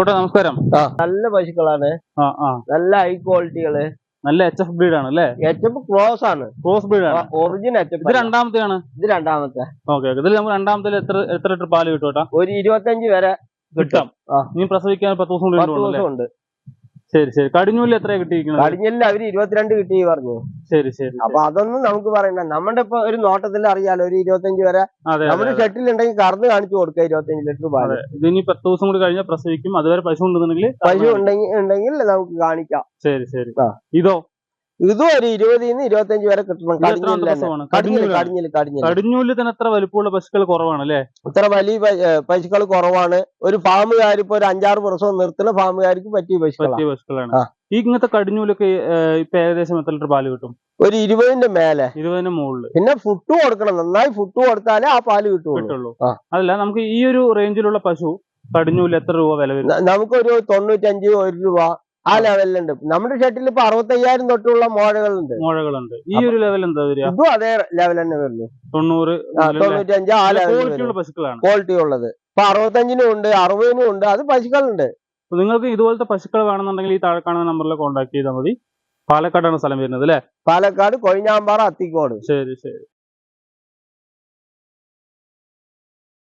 ഇപ്പോട്ടെ നമസ്കാരം. നല്ല പശുക്കളാണ്. ആ ആ. നല്ല ഹൈ ക്വാളിറ്റികൾ നല്ല എച്ച് എഫ് ബ്രീഡ് ആണ് അല്ലേ എച്ച് എഫ് ക്രോസ് ആണ്. ക്രോസ് ബ്രീഡ് ആണ്. ഒറിജിനൽ എച്ച് ഇത് രണ്ടാമത്തെ രണ്ടാമത്തെയാണ്? ഇത് രണ്ടാമത്തെ. ഓക്കെ ഇതിൽ നമ്മൾ രണ്ടാമത്തെ എത്ര എത്ര ലിറ്റർ പാൽ കിട്ടും കേട്ടാ ഒരു ഇരുപത്തഞ്ച് വരെ കിട്ടാം. ഇനി നീ പ്രസവിക്കാൻ പത്ത് ദിവസം ഉണ്ടല്ലോ ഉണ്ട്. ശരി ശരി. കടിഞ്ഞൂൽ എത്രയാണ് കിട്ടിയിരിക്കുന്നത് കടിഞ്ഞൂൽ അവർ ഇരുപത്തിരണ്ട് കിട്ടി പറഞ്ഞു. ശരി ശരി അപ്പൊ അതൊന്നും നമുക്ക് പറയണ്ട. നമ്മുടെ ഇപ്പൊ ഒരു നോട്ടത്തിൽ അറിയാലോ ഒരു ഇരുപത്തഞ്ച് വരെ നമ്മുടെ ഷെട്ടിൽ ഉണ്ടെങ്കിൽ കറന്ന് കാണിച്ചു കൊടുക്കുക ഇരുപത്തഞ്ച് ലിറ്റർ പാൽ. ഇനി പത്ത് ദിവസം കൂടി കഴിഞ്ഞാൽ പ്രസവിക്കും. അതുവരെ പശു ഉണ്ടെന്നുണ്ടെങ്കിൽ പശു ഉണ്ടെങ്കിൽ ഉണ്ടെങ്കിൽ നമുക്ക് കാണിക്കാം. ശരി ശരി. ഇതോ? ഇതും ഒരു ഇരുപതിൽ നിന്ന് ഇരുപത്തഞ്ച് വരെ കിട്ടണം കടിഞ്ഞൂൽ കടിഞ്ഞൂലിൽ തന്നെ എത്ര വലിപ്പമുള്ള പശുക്കൾ കുറവാണ് അല്ലേ ഇത്ര വലിയ പശുക്കൾ കുറവാണ്. ഒരു ഫാമുകാർ ഇപ്പൊ ഒരു അഞ്ചാറ് വർഷം നിർത്തുന്ന ഫാമുകാർക്ക് പറ്റിയ പശുക്കളാണ്. ഈ ഇങ്ങനത്തെ കടിഞ്ഞൂലൊക്കെ ഇപ്പൊ ഏകദേശം എത്ര ലിറ്റർ പാൽ കിട്ടും? ഒരു ഇരുപതിന്റെ മേലെ. ഇരുപതിന് മുകളിൽ പിന്നെ ഫുഡ് കൊടുക്കണം. നന്നായി ഫുഡ് കൊടുത്താലേ ആ പാൽ കിട്ടുള്ളൂ. അതല്ല നമുക്ക് ഈ ഒരു റേഞ്ചിലുള്ള പശു കടിഞ്ഞൂൽ എത്ര രൂപ വില വരും? നമുക്കൊരു തൊണ്ണൂറ്റഞ്ച് ഒരു രൂപ ആ ലെവലിലുണ്ട്. നമ്മുടെ ഷട്ടിൽ ഇപ്പൊ അറുപത്തയ്യായിരം തൊട്ടുള്ള മോഴകളുണ്ട് മോഴകളുണ്ട് ഈ ഒരു ലെവൽ എന്താ വരിക? ഇതും അതേ ലെവൽ തന്നെ വരുന്നു. തൊണ്ണൂറ് തൊണ്ണൂറ്റഞ്ച് ആ ക്വാളിറ്റിയുള്ള പശുക്കളാണ്. ക്വാളിറ്റി ഉള്ളത്. ഇപ്പൊ അറുപത്തഞ്ചിനും ഉണ്ട് അറുപതിനും ഉണ്ട്. അത് പശുക്കളുണ്ട്. അപ്പൊ നിങ്ങൾക്ക് ഇതുപോലത്തെ പശുക്കൾ വേണമെന്നുണ്ടെങ്കിൽ ഈ താഴെ കാണുന്ന നമ്പറിൽ കോൺടാക്ട് ചെയ്താൽ മതി. പാലക്കാടാണ് സ്ഥലം വരുന്നത് അല്ലേ? പാലക്കാട് കൊഴിഞ്ഞാമ്പാറ അത്തിക്കോട്. ശരി ശരി.